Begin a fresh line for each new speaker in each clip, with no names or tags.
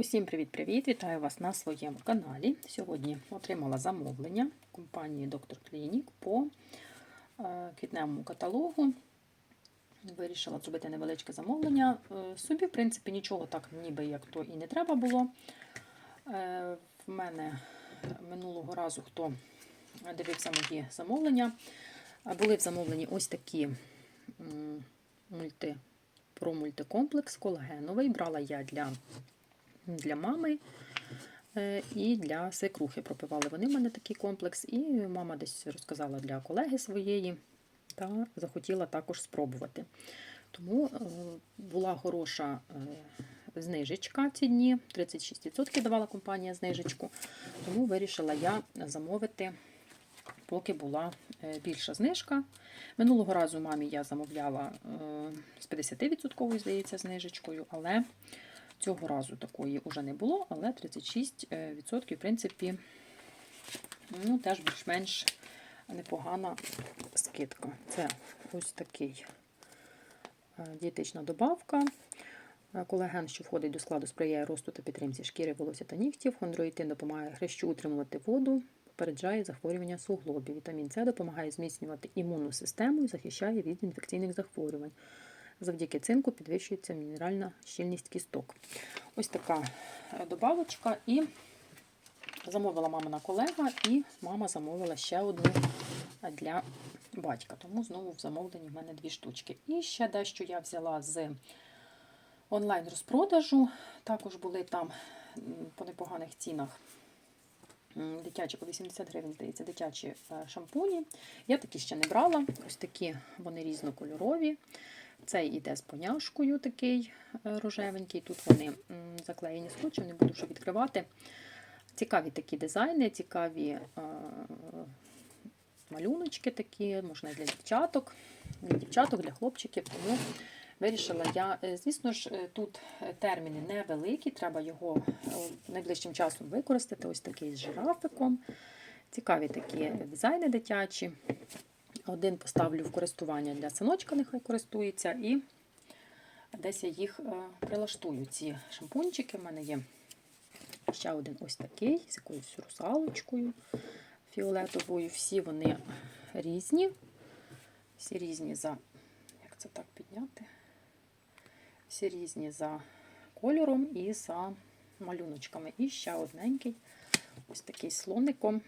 Усім привіт-привіт! Вітаю вас на своєму каналі. Сьогодні отримала замовлення компанії Доктор Клінік по е, квітневому каталогу. Вирішила зробити невеличке замовлення. Е, Собі, в принципі, нічого так ніби як то і не треба було. Е, В мене минулого разу, хто дивився мої замовлення, були в замовленні ось такі мульти, про мультикомплекс колагеновий. Брала я для для мами е, і для свекрухи. Пропивали вони в мене такий комплекс, і мама десь розказала для колеги своєї та захотіла також спробувати. Тому е, була хороша е, знижечка ці дні, 36% давала компанія знижечку, тому вирішила я замовити. Поки була більша знижка. Минулого разу мамі я замовляла з 50%, здається, знижечкою, але Цього разу такої вже не було, але 36%, в принципі, ну, теж більш-менш непогана скидка. Це ось такий дієтична добавка. Колаген, що входить до складу, сприяє росту та підтримці шкіри, волосся та нігтів. Хондроїтин допомагає хрещу утримувати воду, попереджає захворювання суглобів. Вітамін С допомагає зміцнювати імунну систему і захищає від інфекційних захворювань. Завдяки цинку підвищується мінеральна щільність кісток. Ось така добавочка. І замовила мамина колега, і мама замовила ще одну для батька. Тому знову в замовленні в мене дві штучки. І ще дещо я взяла з онлайн-розпродажу. Також були там по непоганих цінах. Дитячі по 80 гривень, здається, дитячі шампуні. Я такі ще не брала. Ось такі вони різнокольорові. Цей іде з поняшкою такий е, рожевенький. Тут вони заклеєні скотчем, не буду що відкривати. Цікаві такі дизайни, цікаві е, малюночки такі, можна для дівчаток, для дівчаток, для хлопчиків. Тому вирішила я, е, звісно ж, тут терміни невеликі, треба його найближчим часом використати. Ось такий з жирафиком. Цікаві такі дизайни дитячі. Один поставлю в користування для синочка, нехай користується, і десь я їх е, прилаштую. Ці шампунчики. У мене є ще один ось такий, з якоюсь русалочкою фіолетовою. Всі вони різні. Всі різні за, як це так підняти? Всі різні за кольором і за малюночками. І ще одненький, ось такий слоником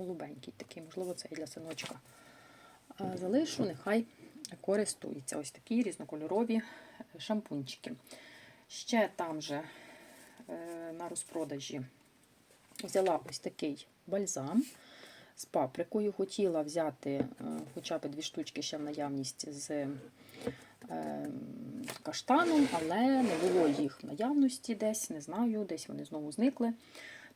голубенький такий, можливо, це і для синочка. Залишу, нехай користується. Ось такі різнокольорові шампунчики. Ще там же е, на розпродажі взяла ось такий бальзам з паприкою. Хотіла взяти е, хоча б дві штучки ще в наявність з е, каштаном, але не було їх в наявності десь, не знаю, десь вони знову зникли.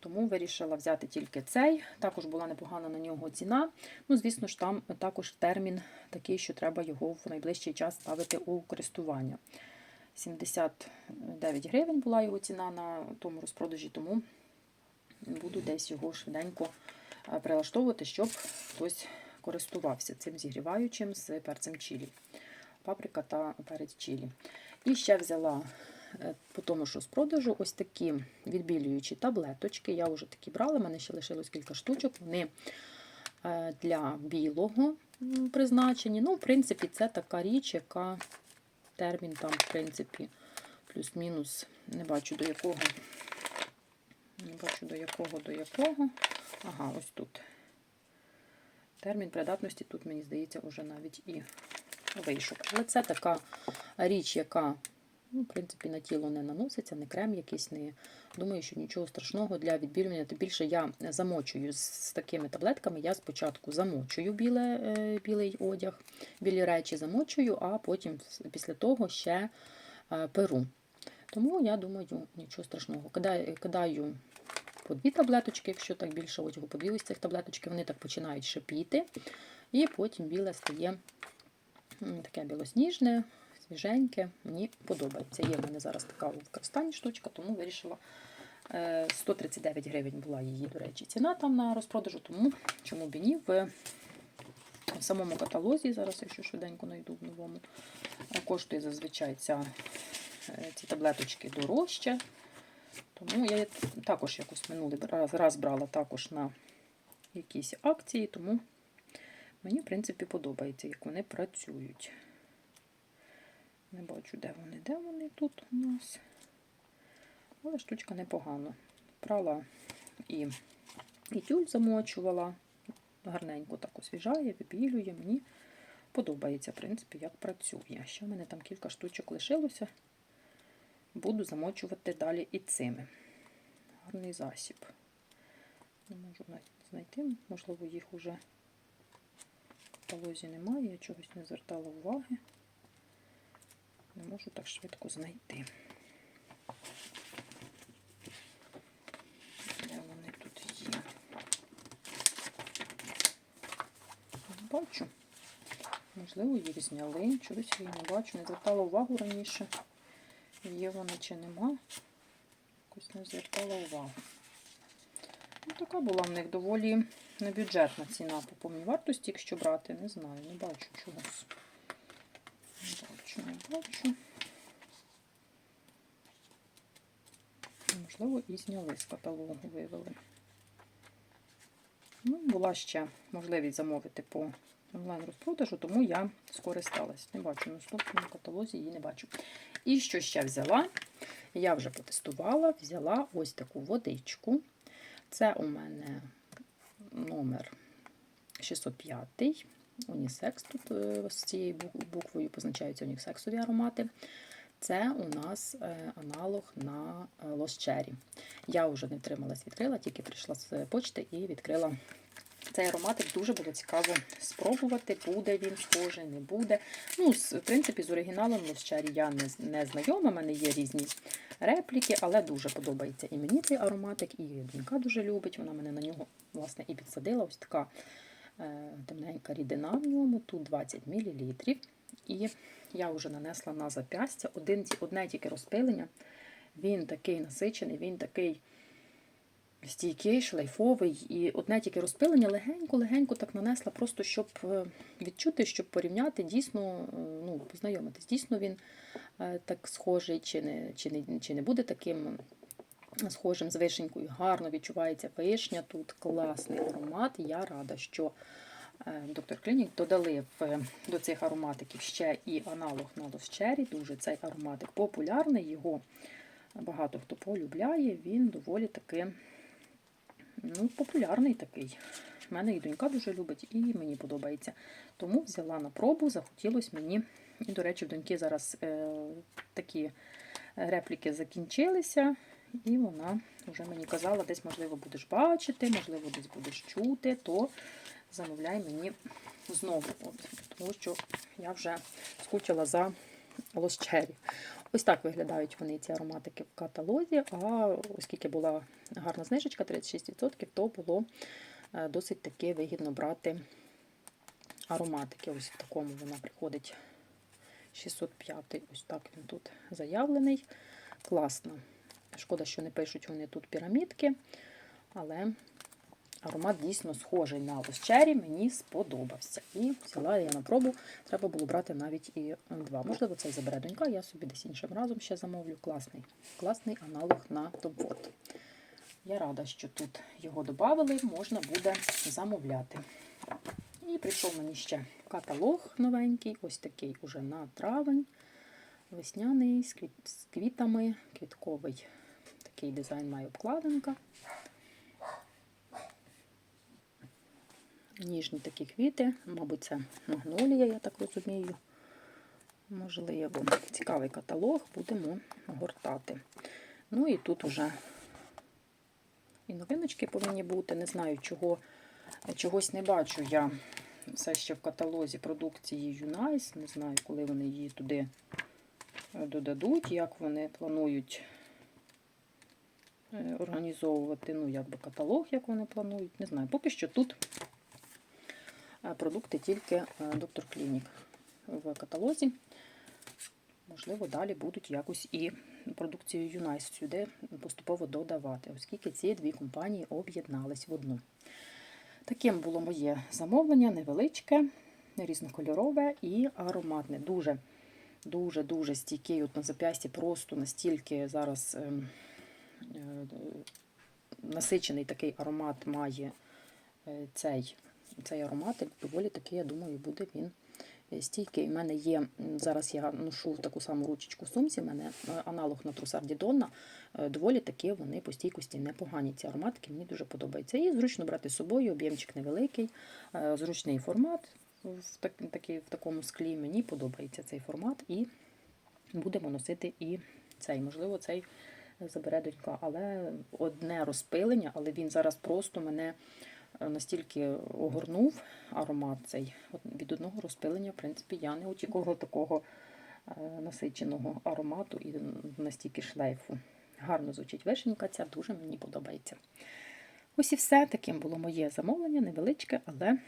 Тому вирішила взяти тільки цей. Також була непогана на нього ціна. Ну, звісно ж, там також термін такий, що треба його в найближчий час ставити у користування. 79 гривень була його ціна на тому розпродажі, тому буду десь його швиденько е, прилаштовувати, щоб хтось користувався цим зігріваючим з перцем чилі. Паприка та перець чилі. І ще взяла по тому, що з продажу ось такі відбілюючі таблеточки. Я вже такі брала, в мене ще лишилось кілька штучок. Вони е, для білого призначені. Ну, в принципі, це така річ, яка термін там, в принципі, плюс-мінус, не бачу до якого. Не бачу до якого, до якого. Ага, ось тут. Термін придатності тут, мені здається, вже навіть і вийшов. Але це така річ, яка Ну, В принципі, на тіло не наноситься, не крем якийсь, не думаю, що нічого страшного для відбілювання. Тим більше я замочую з такими таблетками. Я спочатку замочую біле, е, білий одяг, білі речі замочую, а потім після того ще е, перу. Тому я думаю, нічого страшного. Кидаю, кидаю по дві таблеточки, якщо так більше одягу, по дві ось цих таблеточки, вони так починають шипіти. І потім біле стає таке білосніжне свіженьке, мені подобається. Є в мене зараз така використанні штучка, тому вирішила 139 е, гривень була її, до речі, ціна там на розпродажу, тому чому б і ні. В самому каталозі, зараз, якщо швиденько знайду в новому, е, коштує зазвичай ця е, ці таблеточки дорожче. Тому я також якось минулий раз, раз брала також на якісь акції, тому мені, в принципі, подобається, як вони працюють. Не бачу, де вони, де вони тут у нас. Але штучка непогана. Прала і, і тюль замочувала. Гарненько так освіжає, вибілює. Мені подобається, в принципі, як працює. Ще в мене там кілька штучок лишилося. Буду замочувати далі і цими. Гарний засіб. Не можу знайти, можливо, їх уже в каталозі немає, я чогось не звертала уваги. Не можу так швидко знайти. Де вони тут є? Бачу. Можливо, їх зняли. Чогось я їх не бачу. Не звертала увагу раніше. Є вони чи нема. Якось не звертала увагу. Ну, така була в них доволі небюджетна ціна по повній вартості, якщо брати, не знаю, не бачу чогось. Бачу, не бачу. Можливо, і зняли з каталогу, вивели. Ну, була ще можливість замовити по онлайн-розпродажу, тому я скористалась. Не бачу, наступному каталозі її не бачу. І що ще взяла? Я вже потестувала, взяла ось таку водичку. Це у мене номер 605 унісекс. Тут е, з цією буквою позначаються унісексові аромати. Це у нас е, аналог на Cherry. Я вже не втрималась, відкрила, тільки прийшла з почти і відкрила цей ароматик. Дуже було цікаво спробувати, буде він схожий, не буде. Ну, В принципі, з оригіналом Cherry я не, не знайома, в мене є різні репліки, але дуже подобається і мені цей ароматик, і донька дуже любить. Вона мене на нього власне, і підсадила. Ось така темненька рідина в ньому, тут 20 мл. І я вже нанесла на запястя один, одне тільки розпилення. Він такий насичений, він такий стійкий, шлейфовий. І одне тільки розпилення легенько-легенько так нанесла, просто щоб е, відчути, щоб порівняти, дійсно, е, ну, познайомитись. Дійсно, він е, так схожий, чи не, чи не, чи не буде таким. Схожим з вишенькою, гарно відчувається вишня, тут класний аромат. Я рада, що Доктор Клінік додали в, до цих ароматиків ще і аналог на Cherry. Дуже цей ароматик популярний, його багато хто полюбляє, він доволі таки ну, популярний такий. У мене і донька дуже любить, і мені подобається. Тому взяла на пробу, захотілося мені. І, до речі, в доньки зараз е, такі репліки закінчилися, і вона вже мені казала, десь, можливо, будеш бачити, можливо, десь будеш чути, то замовляй мені знову. От, Тому що я вже скучила за лощері. Ось так виглядають вони, ці ароматики в каталозі, а оскільки була гарна знижечка, 36%, то було е, досить таки вигідно брати ароматики. Ось в такому вона приходить 605 ось так він тут заявлений. Класно. Шкода, що не пишуть вони тут пірамідки, але Аромат дійсно схожий на лощері, мені сподобався. І взяла я на пробу, треба було брати навіть і два. Можливо, цей забере донька, я собі десь іншим разом ще замовлю. Класний класний аналог на Топвот. Я рада, що тут його додали, можна буде замовляти. І прийшов мені ще каталог новенький, ось такий уже на травень. Весняний, з квітами, квітковий такий дизайн має обкладинка. ніжні такі квіти, мабуть, це магнолія, я так розумію. Можливо, цікавий каталог, будемо гортати. Ну і тут вже і новиночки повинні бути. Не знаю, чого, чогось не бачу я все ще в каталозі продукції Юнайс. Не знаю, коли вони її туди додадуть, як вони планують е, організовувати, ну, якби каталог, як вони планують. Не знаю, поки що тут продукти тільки е, доктор Клінік в каталозі. Можливо, далі будуть якось і продукцію Юнайс сюди поступово додавати, оскільки ці дві компанії об'єднались в одну. Таким було моє замовлення, невеличке, різнокольорове і ароматне. Дуже Дуже-дуже стійкий от на зап'ясті, просто настільки зараз ем, е, насичений такий аромат має е, цей, цей аромат, і доволі такий, я думаю, буде він е, стійкий. У мене є, зараз я ношу таку саму ручечку в сумці, у мене е, аналог на трусар Дідонна. Е, Доволі таки вони по стійкості непогані. Ці ароматики мені дуже подобаються. І зручно брати з собою, об'ємчик невеликий, е, зручний формат в, так, такий, в такому склі. Мені подобається цей формат, і будемо носити і цей. Можливо, цей забере донька. Але одне розпилення, але він зараз просто мене е, настільки огорнув аромат цей. От від одного розпилення, в принципі, я не очікувала такого е, насиченого аромату і настільки шлейфу. Гарно звучить вишенька, ця дуже мені подобається. Ось і все. Таким було моє замовлення, невеличке, але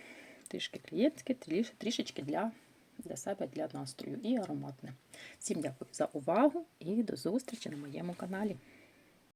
трішки клієнтське, трішечки для, для себе, для настрою і ароматне. Всім дякую за увагу і до зустрічі на моєму каналі.